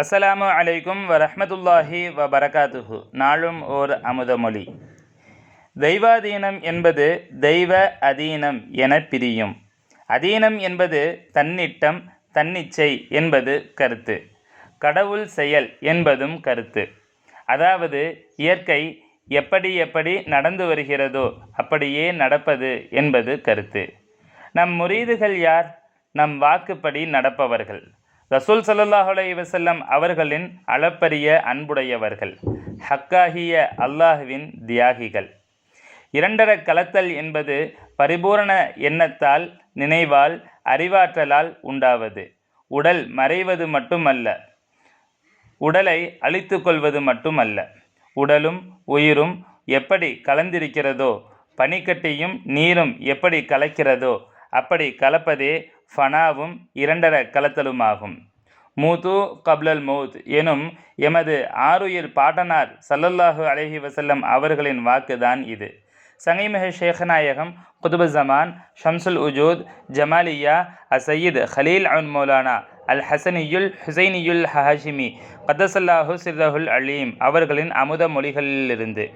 அஸ்ஸலாமு அலைக்கும் வரஹ்மத்துல்லாஹி வ பரகாத்துஹு நாளும் ஓர் அமுதமொழி. தெய்வாதீனம் என்பது தெய்வ அதீனம் என பிரியும். அதீனம் என்பது தன்னிட்டம் தன்னிச்சை என்பது கருத்து. கடவுள் செயல் என்பதும் கருத்து. அதாவது இயற்கை எப்படி எப்படி நடந்து வருகிறதோ அப்படியே நடப்பது என்பது கருத்து. நம் முறீதுகள் யார்? நம் வாக்குப்படி நடப்பவர்கள். ரசூல் ஸல்லல்லாஹு அலைஹி அவர்களின் அளப்பரிய அன்புடையவர்கள் ஹக்காகிய அல்லாஹுவின் தியாகிகள். இரண்டர கலத்தல் என்பது பரிபூரண எண்ணத்தால் நினைவால் அறிவாற்றலால் உண்டாவது. உடல் மறைவது மட்டுமல்ல உடலை அழித்து கொள்வது மட்டுமல்ல. உடலும் உயிரும் எப்படி கலந்திருக்கிறதோ பனிக்கட்டியும் நீரும் எப்படி கலக்கிறதோ அப்படி கலப்பதே ஃபனாவும் இரண்டர கலத்தலுமாகும். மூத்து கப்லல் மௌத் எனும் எமது ஆருயிர் பாட்டனார் சல்லல்லாஹு அலஹி வசல்லம் அவர்களின் வாக்குதான் இது. சங்கைமிக ஷேഖநாயகம் குதுபு ஜமான் ஷம்சுல் உஜூத் ஜமாலியா அசையீத் ஹலீல் அன் மௌலானா அல் ஹசனியுல் ஹுசைனியுல் ஹஹாஷிமி கதசல்லாஹு சிர்ரஹுல் அலீம் அவர்களின் அமுத மொழிகளிலிருந்து.